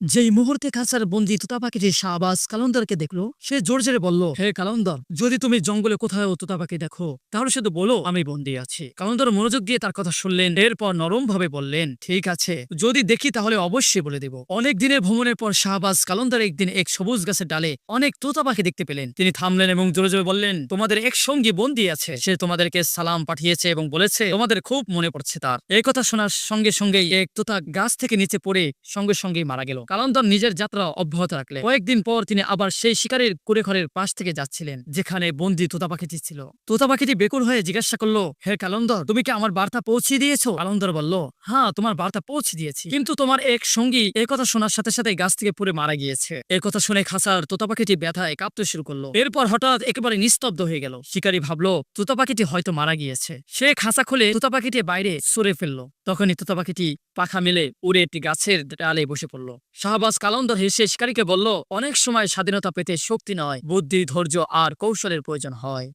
যেই মুহূর্তে খাঁচার বন্দি তোতা পাখিটি শাহবাজ কালন্দারকে দেখল, সে জোর জোরে বলল, হে কালন্দার, যদি তুমি জঙ্গলে কোথাও তোতা পাখি দেখো, তাহলে শুধু বলো আমি বন্দি আছি। কালন্দার মনোযোগ দিয়ে তার কথা শুনলেন, এরপর নরম ভাবে বললেন, ঠিক আছে, যদি দেখি তাহলে অবশ্যই বলে দেব। অনেক দিনের ভ্রমণের পর শাহবাজ কালন্দার একদিন এক সবুজ গাছের ডালে অনেক তোতা পাখি দেখতে পেলেন। তিনি থামলেন এবং জোরে জোরে বললেন, তোমাদের এক সঙ্গী বন্দি আছে। সে তোমাদেরকে সালাম পাঠিয়েছে এবং বলেছে, তোমাদের খুব মনে পড়ছে তার। এই কথা শোনার সঙ্গে সঙ্গেই এক তোতা গাছ থেকে নিচে পড়ে সঙ্গে সঙ্গেই মারা গেল। কালন্দর নিজের যাত্রা অব্যাহত রাখলেন কয়েকদিন পর তিনি আবার সেই শিকারের কুড়ে ঘরের পাশ থেকে যাচ্ছিলেন, যেখানে বন্দি তোতা পাখিটি ছিল। তোতা পাখিটি বেকুল হয়ে জিজ্ঞাসা করল, হে কালন্দর, তুমি কি আমার বার্তা পৌঁছে দিয়েছ? কালন্দর বলল হ্যাঁ তোমার বার্তা পৌঁছে দিয়েছি। কিন্তু তোমার এক সঙ্গী এই কথা শোনার সাথে সাথে গাছ থেকে পড়ে মারা গিয়েছে। এই কথা শুনে খাসার তোতা পাখিটি ব্যথায় কাঁপতে শুরু করল। এরপর হঠাৎ একেবারে নিস্তব্ধ হয়ে গেল। শিকারী ভাবলো তোতা পাখিটি হয়তো মারা গিয়েছে। সে খাঁচা খুলে তোতা পাখিটি বাইরে সরে ফেলল। তখনই তোতা পাখিটি পাখা মেলে উড়ে একটি গাছের ডালে বসে পড়ল। শাহবাজ কালন্দর হেসে শিকারীকে বলল, অনেক সময় স্বাধীনতা পেতে শক্তি নয়, বুদ্ধি, ধৈর্য আর কৌশলের প্রয়োজন হয়।